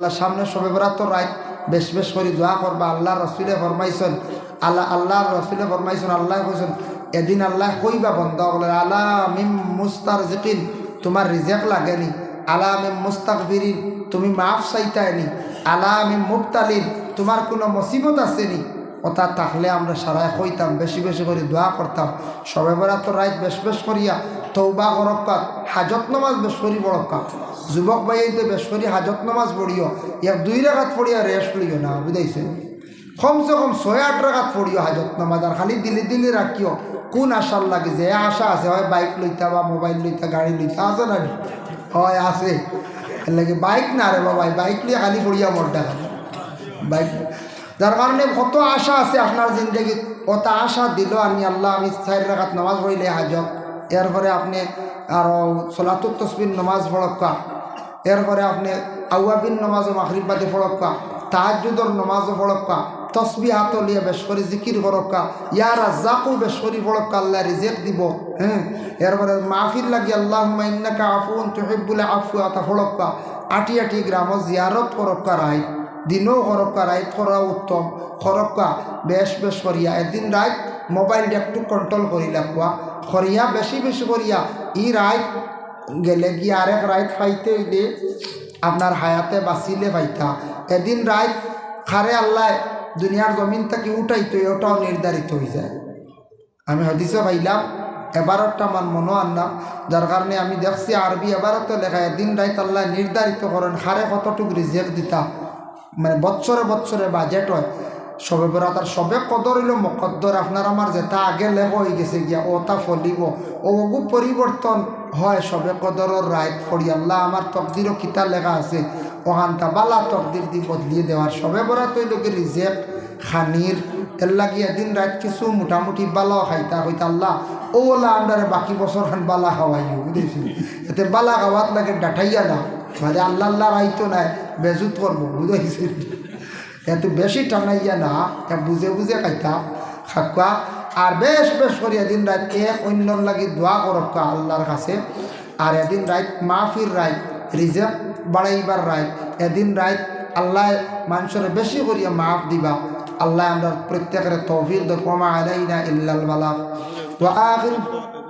আল্লাহ সামনে সবে বরাত রাত বেশ বেশ করে দোয়া করবা। আল্লাহ রসুলে ফরমাইছেন, আল্লাহ আল্লাহ রসুলে ফরমাইছেন, আল্লাহ কইছেন, এদিন আল্লাহ কইবা বন্ধ বলে আলা মিম মুস্তার জিকিন তোমার রিজেক লাগেনি। আলা মিম মুস্তাকবিরিন তুমি মাফ চাইতায়নি। আলা মিম মুক্তালিন তোমার কোনো মুসিবত আসেনি। ওটা থাকলে আমরা সারায় হইতাম বেশি বেশি করে দোয়া করতাম। সবে বরাত রাত বেশ বেশ করিয়া তৌবা করক্কা হাজত নমাজ বেশ করি বড়ক্কা যুবক ভাইতে বেশ করি হাজত নমাজ পড়িও, ইয়াক দুই রাখাত পড়িয়া রেস্ট লইও না, বুঝাইছে? কমসে কম ছয় আট রাখাত পড়িও হাজত নমাজ, আর খালি দিলি দিলি রাখিও। কোন আশার লাগে যে আশা আছে, হয় বাইক লইতা বা মোবাইল লইতা, গাড়ি লইতা, আছে না হয় আছে। লাগে বাইক না রে বাবা বাইক লিয়ে খালি পড়িয়া মরটা খালি। বাইক যার কারণে কত আশা আছে আপনার জিন্দগি কত আশা দিল আমি আল্লাহ, আমি চার রাখাত নামাজ পড়িলে হাজত। এরপরে আপনি আরও সলাতুর তসবির নমাজ পড়ক্কা এরপরে আপনি আউয়াবিন নমাজও মাখরিবাদে পড়ক্কা তাহাজুদর নমাজও পড়ক্কা তসবি হাত লিয়ে বেশ করে জিকির করক্কা ইয়ার রাজ্জাকও বেশ করি পড়ক্কা আল্লাহ রিজেক দিব। হ্যাঁ। এরপরে মাহফিল লাগি আল্লাহ ইন্নাকা আফুন তুহিবুল আফু, আতা পড়ক্কা আটি আটি গ্রাম জিয়ারত করক্কা রায়। দিনও করক্কা রাইত করা উত্তম। খরক্কা বেশ বেশ করিয়া এদিন রাত মোবাইলটা একটু কন্ট্রোল করি লাগবা করিয়া বেশি বেশি করিয়া ই রাত গেলে গিয়ে আরেক রাত ফাইতে হইলে আপনার হায়াতে বাঁচিলে পাইতা এদিন রাত খারে আল্লাহ দুনিয়ার জমিন থেকে উঠাইতো ওটাও নির্ধারিত হয়ে যায়। আমি হদিসে পাইলাম এবারটা আমার মনো আনলাম যার কারণে আমি দেখছি আরবি এবারতো লেখা দিন রাইত আল্লাহ নির্ধারিত করেন হারে কতটুকু রিজেক দিতা। মানে বৎসরে বৎসরে বাজেট হয়। সবে বেড়া তার সবে কদর হইল মকদ্দর আপনার আমার যেটা আগে লেখ হয়ে গেছে গিয়া, ও তা ফলিব। ওগু পরিবর্তন হয় সবে কদরের রায় ফড়ি। আল্লাহ আমার তকদিরও কিতা লেখা আছে। ওখানটা বালা তকদির দি বদলিয়ে দেওয়ার সবে বেড়া তৈল কি রিজেক খানির। এর লাগি এদিন রাত কিছু মোটামুটি বালাও খাইতা হইতা আল্লাহ ওলা আমরা বাকি বছর খান বালা খাওয়াইও বুঝেছি এতে বালা খাওয়াত লাগে ডাঠাইয়া না। মানে আল্লাহ আল্লাহ রাইতো নাই বেজুত করব বুঝেছি এত বেশি টানাইয়া না বুঝে বুঝে খাইতা। খাকুয়া আর বেশ বেশ করি এদিন রাত এক অন্যর লাগি দোয়া করক্কা আল্লাহর কাছে। আর এদিন রাত মাহফির রায় রিজার্ভ বাড়াইবার রায়, এদিন রাত আল্লাহ মানুষের বেশি করিয়া মাফ দিবা। আল্লাহ আমরা প্রত্যেকের তৌফিক দমা আলাই না ইল্লাল বালা তো আখির